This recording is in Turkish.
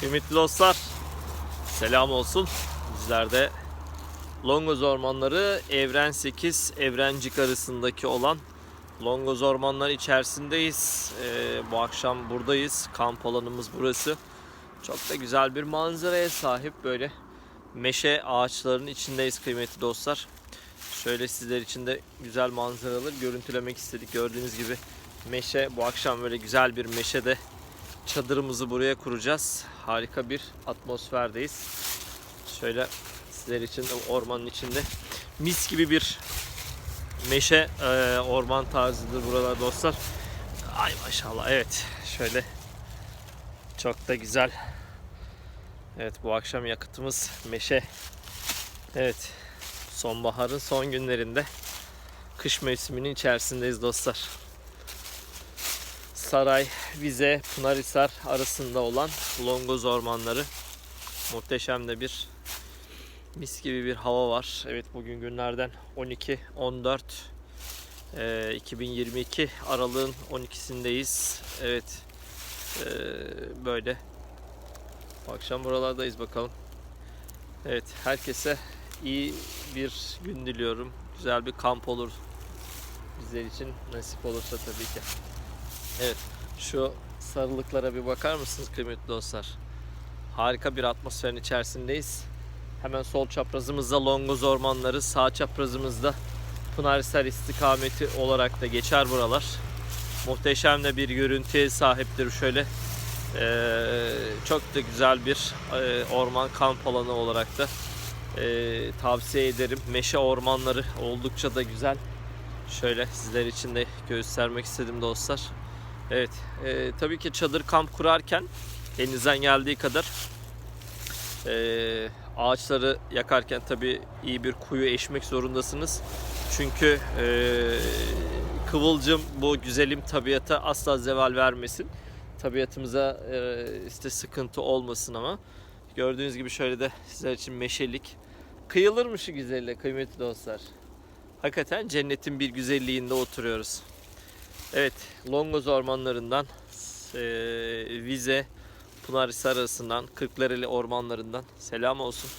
Kıymetli dostlar, selam olsun. Bizler de Longoz Ormanları Evren 8 Evrencik arasındaki olan Longoz Ormanları içerisindeyiz. Ee, bu akşam buradayız. Kamp alanımız burası. Çok da güzel bir manzaraya sahip böyle meşe ağaçlarının içindeyiz kıymetli dostlar. Şöyle sizler için de güzel manzaraları görüntülemek istedik. Gördüğünüz gibi meşe bu akşam böyle güzel bir meşede çadırımızı buraya kuracağız. Harika bir atmosferdeyiz. Şöyle sizler için de ormanın içinde mis gibi bir meşe e, orman tarzıdır buralar dostlar. Ay maşallah evet şöyle çok da güzel. Evet bu akşam yakıtımız meşe. Evet sonbaharın son günlerinde kış mevsiminin içerisindeyiz dostlar. Saray, Vize, Pınarhisar arasında olan Longoz ormanları. Muhteşem de bir mis gibi bir hava var. Evet bugün günlerden 12 14 e, 2022 aralığın 12'sindeyiz. Evet e, böyle akşam buralardayız bakalım. Evet herkese iyi bir gün diliyorum. Güzel bir kamp olur bizler için nasip olursa tabii ki. Evet şu sarılıklara bir bakar mısınız kıymetli dostlar? Harika bir atmosferin içerisindeyiz. Hemen sol çaprazımızda Longoz Ormanları, sağ çaprazımızda Pınarhisar istikameti olarak da geçer buralar. Muhteşem de bir görüntüye sahiptir şöyle. Ee, çok da güzel bir e, orman kamp alanı olarak da e, tavsiye ederim. Meşe ormanları oldukça da güzel. Şöyle sizler için de göstermek istedim dostlar. Evet, e, tabii ki çadır kamp kurarken elinizden geldiği kadar e, ağaçları yakarken tabii iyi bir kuyu eşmek zorundasınız. Çünkü e, kıvılcım bu güzelim tabiata asla zeval vermesin. Tabiatımıza e, işte sıkıntı olmasın ama gördüğünüz gibi şöyle de sizler için meşelik. Kıyılır mı şu güzelliğe kıymetli dostlar? Hakikaten cennetin bir güzelliğinde oturuyoruz. Evet, Longoz ormanlarından, e, Vize, Pınarhisar arasından, Kırklareli ormanlarından selam olsun.